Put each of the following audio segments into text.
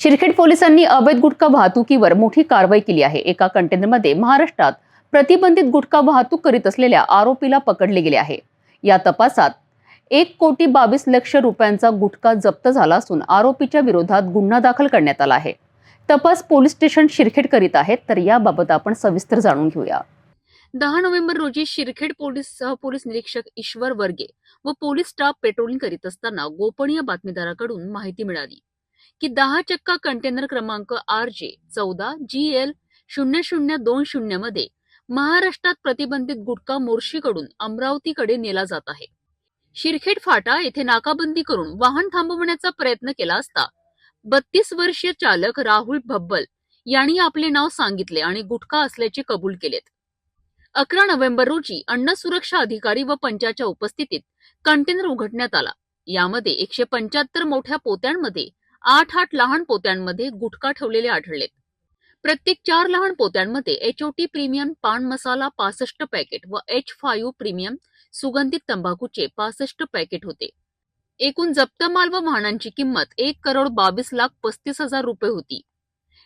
शिरखेड पोलिसांनी अवैध गुटखा वाहतुकीवर मोठी कारवाई केली आहे. एका कंटेनरमध्ये महाराष्ट्रात प्रतिबंधित गुटखा वाहतूक करीत असलेल्या आरोपीला पकडले गेले आहे. या तपासात एक कोटी बावीस लक्ष रुपयांचा गुटखा जप्त झाला असून आरोपीच्या विरोधात गुन्हा दाखल करण्यात आला आहे. तपास पोलीस स्टेशन शिरखेड करीत आहेत तर याबाबत आपण सविस्तर जाणून घेऊया. दहा नोव्हेंबर रोजी शिरखेड पोलीस सहपोलीस निरीक्षक ईश्वर वर्गे व पोलीस स्टाफ पेट्रोलिंग करीत असताना गोपनीय बातमीदाराकडून माहिती मिळाली. की दहा चक्का कंटेनर क्रमांक आर जे चौदा जी एल शून्य शून्य दोन शून्यमध्ये महाराष्ट्रात प्रतिबंधित गुटखा मोर्शीकडून अमरावतीकडे नेला जात आहे. शिरखेड फाटा येथे नाकाबंदी करून वाहन थांबवण्याचा प्रयत्न केला असता बत्तीस वर्षीय चालक राहुल भब्बल यांनी आपले नाव सांगितले आणि गुटखा असल्याचे कबूल केलेत. अकरा नोव्हेंबर रोजी अन्न सुरक्षा अधिकारी व पंचाच्या उपस्थितीत कंटेनर उघडण्यात आला. यामध्ये एकशे पंच्याहत्तर मोठ्या पोत्यांमध्ये आठ आठ लहान पोत्यांमध्ये गुटखा ठेवलेले आढळलेत. प्रत्येक चार लहान पोत्यांमध्ये एचओटी प्रीमियम पान मसाला पासष्ट पॅकेट व एच फायू प्रीमियम सुगंधित तंबाखूचे पासष्ट पॅकेट होते. एकूण जप्त माल व वाहनांची किंमत एक करोड बावीस लाख पस्तीस हजार रुपये होती.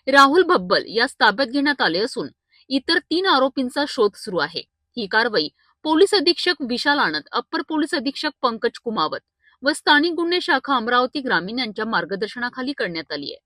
राहुल भब्बल यास ताब्यात घेण्यात आले असून इतर तीन आरोपींचा शोध सुरू आहे. ही कारवाई पोलीस अधीक्षक विशाल आनंद अप्पर पोलीस अधीक्षक पंकज कुमावत व स्थानिक गुन्हे शाखा अमरावती ग्रामीण यांच्या मार्गदर्शनाखाली करण्यात आली आहे.